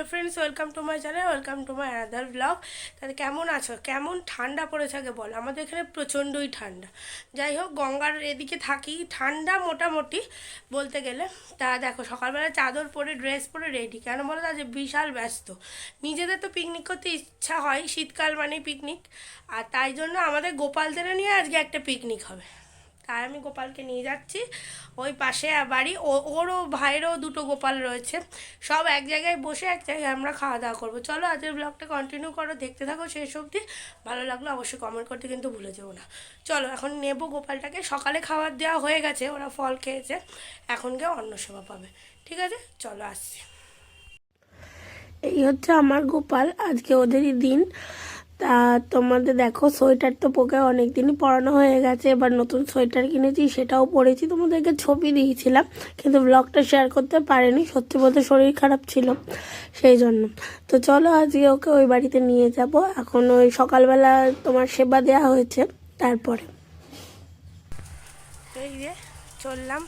Hello friends, welcome to my channel, welcome to my other blog তাহলে কেমন আছো? কেমন ঠান্ডা পড়েছে আগে বল? আমাদের এখানে প্রচণ্ডই ঠান্ডা। যাই হোক, গঙ্গার এদিকে থাকি। ঠান্ডা মোটামুটি বলতে গেলে। তা দেখো, সকালবেলা চাদর পরে ড্রেস পরে রেডি কেন বলো তা যে বিশাল ব্যস্ত। নিজেদের তো পিকনিক করতে ইচ্ছা হয়, শীতকাল মানে পিকনিক আর তাই জন্য আমাদের গোপালদের নিয়ে আজকে একটা পিকনিক হবে। তাই আমি গোপালকে নিয়ে যাচ্ছি। ওই পাশে বাড়ি ওরও ভাইয়েরও দুটো গোপাল রয়েছে। সব এক জায়গায় বসে এক জায়গায় আমরা খাওয়া দাওয়া করব। চলো আজকের ব্লগটা কন্টিনিউ করো, দেখতে থাকো শেষ অবধি। ভালো লাগল অবশ্যই কমেন্ট করতে কিন্তু ভুলে যেও না। চলো এখন নেব গোপালটাকে। সকালে খাবার দেওয়া হয়ে গেছে, ওরা ফল খেয়েছে। এখন গিয়ে অন্য সেবা পাবে। ঠিক আছে? চলো আসছি। এই হচ্ছে আমার গোপাল। আজকে ওদেরই দিন। তা তোমাদের দেখো, সোয়েটার তো পোকে অনেক দিনই পরানো হয়ে গেছে। এবার নতুন সোয়েটার কিনেছি, সেটাও পরেছি। তোমাদেরকে ছবি দিয়েছিলাম, কিন্তু ব্লগটা শেয়ার করতে পারিনি। সত্যি বলতে শরীর খারাপ ছিল, সেই জন্য। তো চলো আজকে ওকে ওই বাড়িতে নিয়ে যাব। এখন ওই সকালবেলা তোমার সেবা দেওয়া হয়েছে, তারপরে। এই যে, চললাম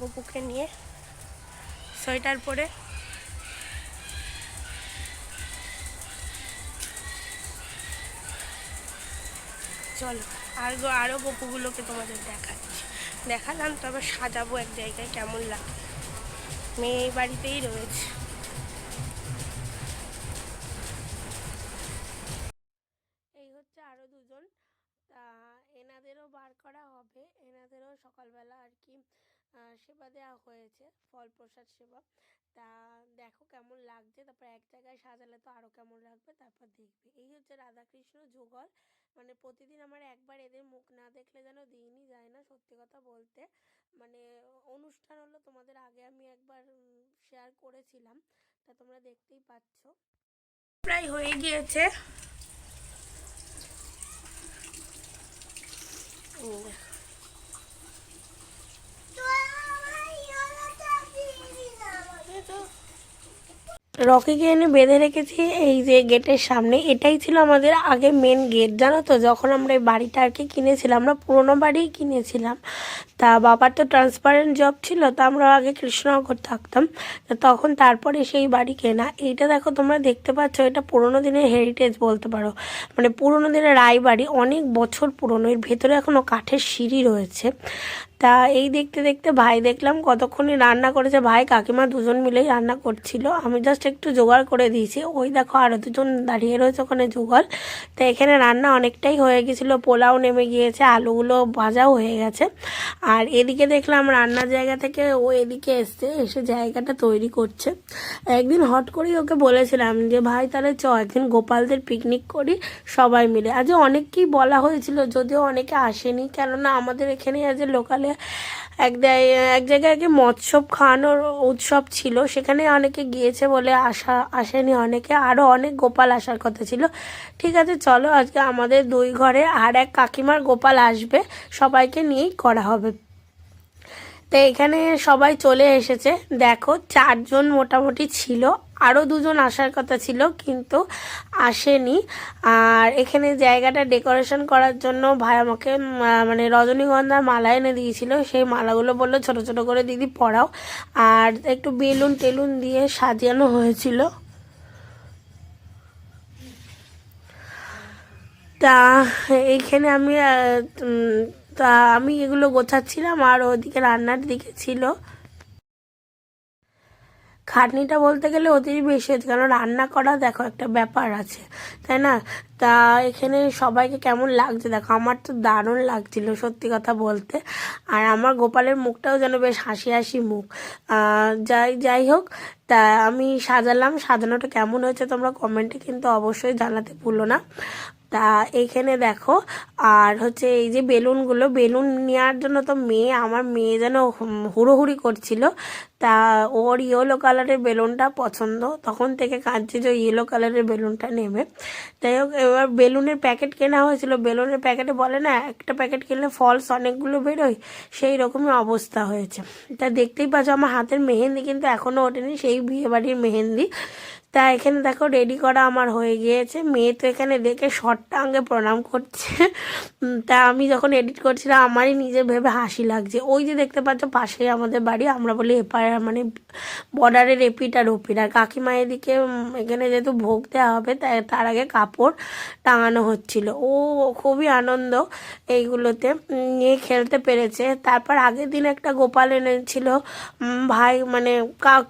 গপুকে নিয়ে সোয়েটার পরে। চলো, আর আরও গপুগুলোকে তোমাদের দেখাচ্ছি। দেখালাম, তবে সাজাবো এক জায়গায়, কেমন লাগে। মেয়ে এই বাড়িতেই রয়েছে। এই হচ্ছে আরও দুজন। তা এনাদেরও বার করা হবে। এনাদেরও সকালবেলা আর কি সেবা দেওয়া হয়েছে, ফল প্রসাদ সেবা। তা দেখো কেমন লাগছে। তারপর এক জায়গায় সাজালে তো আরও কেমন লাগবে, তারপর দেখবে। এই হচ্ছে রাধাকৃষ্ণ যুগল। মানে প্রতিদিন আমার একবার এদের মুখ না দেখলে যেন দিনই যায় না, সত্যি কথা বলতে। মানে অনুষ্ঠান হলো তোমাদের আগে আমি একবার শেয়ার করেছিলাম। তা তোমরা দেখতেই পাচ্ছ। প্রায় হয়ে গিয়েছে এই দেখো। এই তো রকিকে এনে বেঁধে রেখেছি, এই যে গেটের সামনে। এটাই ছিল আমাদের আগে মেন গেট জানো তো? যখন আমরা এই বাড়িটা আর কি কিনেছিলাম, আমরা পুরোনো বাড়িই কিনেছিলাম। তা বাবার তো ট্রান্সপারেন্ট জব ছিল, তা আমরা আগে কৃষ্ণনগর থাকতাম। তখন তারপরে সেই বাড়ি কেনা। এইটা দেখো তোমরা দেখতে পাচ্ছ, এটা পুরোনো দিনের হেরিটেজ বলতে পারো। মানে পুরোনো দিনের রায়বাড়ি, অনেক বছর পুরনো। এর ভেতরে এখনও কাঠের সিঁড়ি রয়েছে। তা এই দেখতে দেখতে ভাই দেখলাম কতক্ষণই রান্না করেছে। ভাই কাকিমা দুজন মিলেই রান্না করছিল। আমি জাস্ট একটু জোগাড় করে দিয়েছি। ওই দেখো আরও দুজন দাঁড়িয়ে রয়েছে ওখানে জোগাড়। তো এখানে রান্না অনেকটাই হয়ে গেছিল। পোলাও নেমে গিয়েছে, আলুগুলো ভাজাও হয়ে গেছে। আর এদিকে দেখলাম রান্নার জায়গা থেকে ও এদিকে এসছে, এসে জায়গাটা তৈরি করছে। একদিন হট করেই ওকে বলেছিলাম যে, ভাই তাহলে চ, একদিন গোপালদের পিকনিক করি সবাই মিলে। আজ অনেককেই বলা হয়েছিল, যদিও অনেকে আসেনি। কেননা আমাদের এখানে আজ লোকালে এক এক জায়গায় আগে মৎস্যব খাওয়ানোর উৎসব ছিল, সেখানে অনেকে গিয়েছে বলে আসা আসেনি অনেকে আরও অনেক গোপাল আসার কথা ছিল। ঠিক আছে, চলো আজকে আমাদের দুই ঘরে আর এক কাকিমার গোপাল আসবে, সবাইকে নিয়েই করা হবে। তো এখানে সবাই চলে এসেছে। দেখো, চারজন মোটামুটি ছিল। আরও দুজন আসার কথা ছিল, কিন্তু আসেনি। আর এখানে জায়গাটা ডেকোরেশন করার জন্য ভাই আমাকে মানে রজনীগন্ধার মালা এনে দিয়েছিল। সেই মালাগুলো বলল, ছোট ছোট করে দিদি পরাও। আর একটু বেলুন টেলুন দিয়ে সাজানো হয়েছিল। তা এইখানে আমি তা আমি এগুলো গোছাচ্ছিলাম, আর ওদিকে রান্নার দিকে ছিল। খাটনিটা বলতে গেলে ওদেরই বেশি হয়েছে কারণ রান্না করা দেখো একটা ব্যাপার আছে, তাই না? তা এখানে সবাইকে কেমন লাগছে? দেখো, আমার তো দারুণ লাগছিল সত্যি কথা বলতে, আর আমার গোপালের মুখটাও যেন বেশ হাসি হাসি মুখ। যাই যাই হোক, তা আমি সাজালাম, সাজানোটা কেমন হয়েছে তোমরা কমেন্টে কিন্তু অবশ্যই জানাতে ভুলো না। তা এইখানে দেখো, আর হচ্ছে এই যে বেলুনগুলো, বেলুন নেওয়ার জন্য তো মেয়ে, আমার মেয়ে যেন হুড়োহুড়ি করছিল। তা ওর ইয়েলো কালারের বেলুনটা পছন্দ, তখন থেকে কাঁদছে যে ইয়েলো কালারের বেলুনটা নেবে। যাই হোক, এবার বেলুনের প্যাকেট কেনা হয়েছিল। বেলুনের প্যাকেটে বলে না, একটা প্যাকেট কিনলে ফলস অনেকগুলো বেরোয়, সেই রকমই অবস্থা হয়েছে। তা দেখতেই পাচ্ছ, আমার হাতের মেহেন্দি কিন্তু এখনও ওঠেনি, সেই বিয়েবাড়ির মেহেন্দি। তা এখানে দেখো রেডি করা আমার হয়ে গিয়েছে। মেয়ে তো এখানে দেখে শর্টটা আগে প্রণাম করছে। তা আমি যখন এডিট করছিলাম, আমারই নিজের ভেবে হাসি লাগছে। ওই যে দেখতে পাচ্ছ, পাশেই আমাদের বাড়ি, আমরা বলি এপার মানে বর্ডারের এপিট আর ওপিট আর কাকিমা এদিকে এখানে যেহেতু ভোগ দেওয়া হবে, তাই তার আগে কাপড় টাঙানো হচ্ছিল। ও খুবই আনন্দ এইগুলোতে নিয়ে খেলতে পেরেছে। তারপর আগের দিন একটা গোপাল এনেছিল ভাই মানে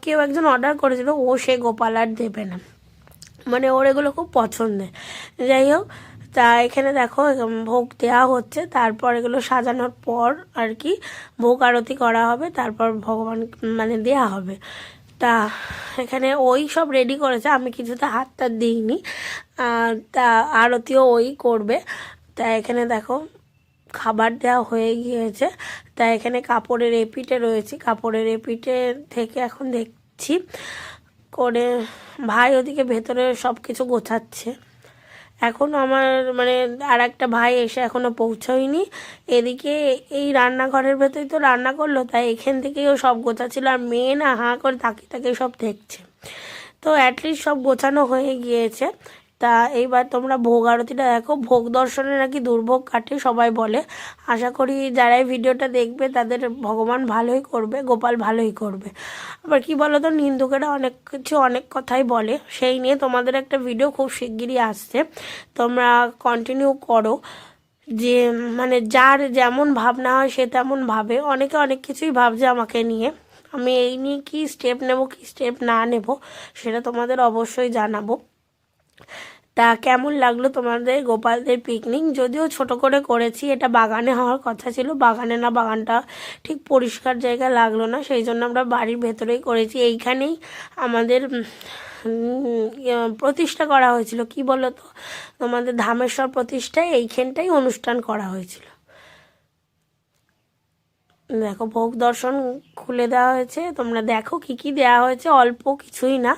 কেউ একজন অর্ডার করেছিল, ও সে গোপাল আর দেবে না। মানে ওর এগুলো খুব পছন্দের। যাই হোক তা এখানে দেখো ভোগ দেওয়া হচ্ছে। তারপর এগুলো সাজানোর পর আর কি ভোগ আরতি করা হবে, তারপর ভগবান মানে দেয়া হবে। তা এখানে ওই সব রেডি করেছে, আমি কিছুতে হাত টাত দিইনি তা আরতিও ওই করবে। তা এখানে দেখো, খাবার দেওয়া হয়ে গিয়েছে। তা এখানে কাপড়ের এপিটে রয়েছে। কাপড়ের এপিটে থেকে এখন দেখছি, করে ভাই ওদিকে ভেতরে সব কিছু গোছাচ্ছে। এখন আমার মানে আর একটা ভাই এসে এখনও পৌঁছয়নি। এদিকে এই রান্নাঘরের ভেতরে তো রান্না করল, তাই এখান থেকেই ও সব গোছাচ্ছিল আর মেয়ে না হাঁ করে তাকে তাকে সব দেখছে। তো অ্যাটলিস্ট সব গোছানো হয়ে গিয়েছে। তা এইবার তোমরা ভোগ আরতিটা দেখো। ভোগ দর্শনে নাকি দুর্ভোগ কাটে, সবাই বলে। আশা করি যারা এই ভিডিওটা দেখবে, তাদের ভগবান ভালোই করবে, গোপাল ভালোই করবে। আবার কি বলো তো নিন্দুকেরা অনেক কিছু, অনেক কথাই বলে। সেই নিয়ে তোমাদের একটা ভিডিও খুব শিগগিরই আসছে। তোমরা কন্টিনিউ করো। যে মানে যার যেমন ভাবনা হয়, সে তেমন ভাবে। অনেকে অনেক কিছুই ভাবছে আমাকে নিয়ে। আমি এই নিয়ে কি স্টেপ নেব, কি স্টেপ না নেব, সেটা তোমাদের অবশ্যই জানাব। তা কেমন লাগল তোমাদের গোপালদের পিকনিক যদিও ছোট করে করেছি এটা বাগানে হওয়ার কথা ছিল। বাগানে না বাগানটা ঠিক পরিষ্কার জায়গা লাগল না সেই জন্য আমরা বাড়ির ভেতরেই করেছি। এইখানেই আমাদের ইয়ে, প্রতিষ্ঠা করা হয়েছিল। কি বলো তো তোমাদের ধামেশ্বর প্রতিষ্ঠায় এইখানটাই অনুষ্ঠান করা হয়েছিল। দেখো ভোগ দর্শন খুলে দেওয়া হয়েছে। তোমরা দেখো কি কি দেওয়া হয়েছে। অল্প কিছুই না,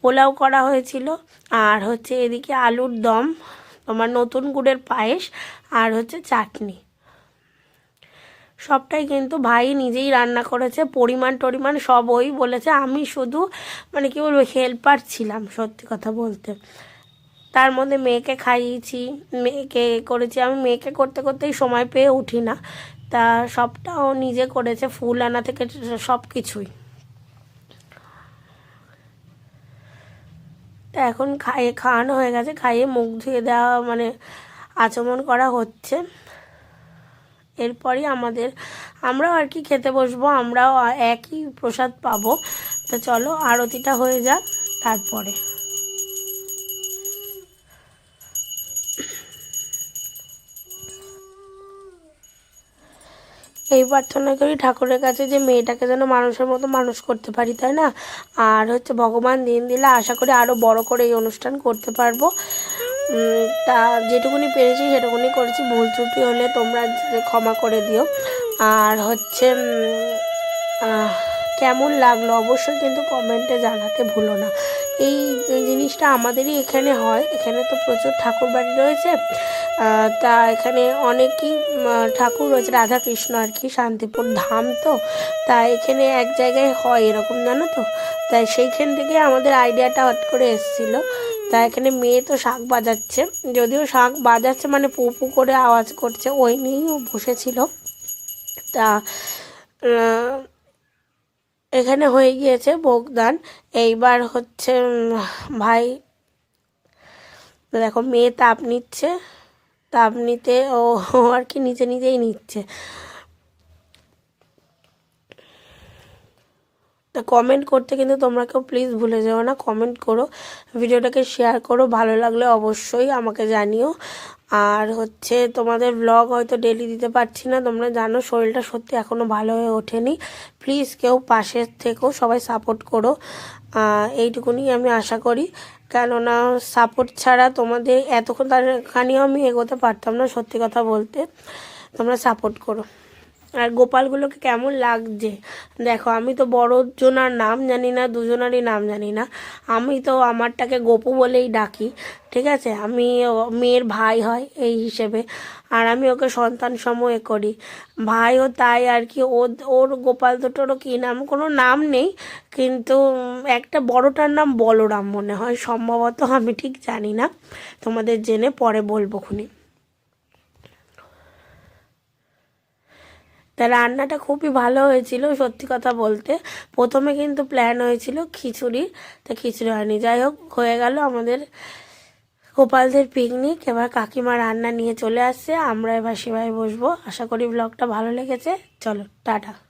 পোলাও করা হয়েছিল। আর হচ্ছে এদিকে আলুর দম, তোমার নতুন গুড়ের পায়েস, আর হচ্ছে চাটনি। সবটাই কিন্তু ভাই নিজেই রান্না করেছে, পরিমাণ টরিমাণ সব ওই বলেছে। আমি শুধু মানে কি বলব, হেল্পার ছিলাম সত্যি কথা বলতে। তার মধ্যে মেয়েকে খাইয়েছি, মেয়েকে করেছি। আমি মেয়েকে করতে করতেই সময় পেয়ে উঠি না। তা সবটাও নিজে করেছে, ফুল আনা থেকে সব কিছুই তা এখন খাইয়ে, খাওয়ানো হয়ে গেছে, খাইয়ে মুখ ধুয়ে দেওয়া মানে আচমন করা হচ্ছে। এরপরই আমাদের, আমরাও আর কি খেতে বসবো, আমরাও একই প্রসাদ পাবো। তো চলো, আরতিটা হয়ে যাক, তারপরে। এই প্রার্থনা করি ঠাকুরের কাছে যে মেয়েটাকে যেন মানুষের মতো মানুষ করতে পারি, তাই না? আর হচ্ছে ভগবান দিন দিলে আশা করি আরও বড় করে এই অনুষ্ঠান করতে পারব। তা যেটুকুনি পেরেছি সেটুকুনি করেছি, ভুল ত্রুটি হলে তোমরা ক্ষমা করে দিও। আর হচ্ছে কেমন লাগল অবশ্যই কিন্তু কমেন্টে জানাতে ভুলো না। এই জিনিসটা আমাদেরই এখানে হয়। এখানে তো প্রচুর ঠাকুর বাড়ি রয়েছে। তা এখানে অনেকই ঠাকুর রয়েছে। রাধা কৃষ্ণ আর কি, শান্তিপুর ধাম তো। তা এখানে এক জায়গায় হয় এরকম, জানো তো? তাই সেইখান থেকে আমাদের আইডিয়াটা হট করে এসেছিল। তা এখানে মেয়ে তো শাক বাজাচ্ছে। যদিও শাক বাজাচ্ছে মানে পু পু করে আওয়াজ করছে। ওই নিয়েই ও বসেছিল। তা এখানে হয়ে গিয়েছে ভোগদান। এইবার হচ্ছে ভাই, দেখো মেয়ে তাপ নিচ্ছে। তাপ নিতে ও আর কি নিজে নিজেই নিচ্ছে। তা কমেন্ট করতে কিন্তু তোমরা কেউ প্লিজ ভুলে যেও না। কমেন্ট করো, ভিডিওটাকে শেয়ার করো, ভালো লাগলে অবশ্যই আমাকে জানিও। আর হচ্ছে তোমাদের ব্লগ হয়তো ডেলি দিতে পারছি না, তোমরা জানো শরীরটা সত্যি এখনও ভালো হয়ে ওঠেনি। প্লিজ কেউ পাশের থেকেও সবাই সাপোর্ট করো। এইটুকুনি আমি আশা করি। কেননা সাপোর্ট ছাড়া তোমাদের এতক্ষণ তারখানিও আমি এগোতে পারতাম না, সত্যি কথা বলতে। তোমরা সাপোর্ট করো। আর গোপালগুলোকে কেমন লাগছে? দেখো, আমি তো বড় জনার নাম জানি না, দুজনারই নাম জানি না। আমি তো আমারটাকে গোপু বলেই ডাকি, ঠিক আছে? আমি মেয়ের ভাই হয় এই হিসেবে, আর আমি ওকে সন্তান সময়ে করি। ভাইও তাই আর কি ওর গোপাল দুটোরও কী নাম? কোনো নাম নেই, কিন্তু একটা বড়টার নাম বলরাম মনে হয়, সম্ভবত আমি ঠিক জানি না। তোমাদের জেনে পরে বলব খুনি। তা রান্নাটা খুবই ভালো হয়েছিল, সত্যি কথা বলতে। প্রথমে কিন্তু প্ল্যান হয়েছিল খিচুড়ি, তা খিচুড়ি হয়নি। যাই হোক, হয়ে গেল আমাদের গোপালদের পিকনিক এবার কাকিমা রান্না নিয়ে চলে আসছে। আমরা এবার সেভাবে বসবো। আশা করি ব্লগটা ভালো লেগেছে। চলো, টাটা।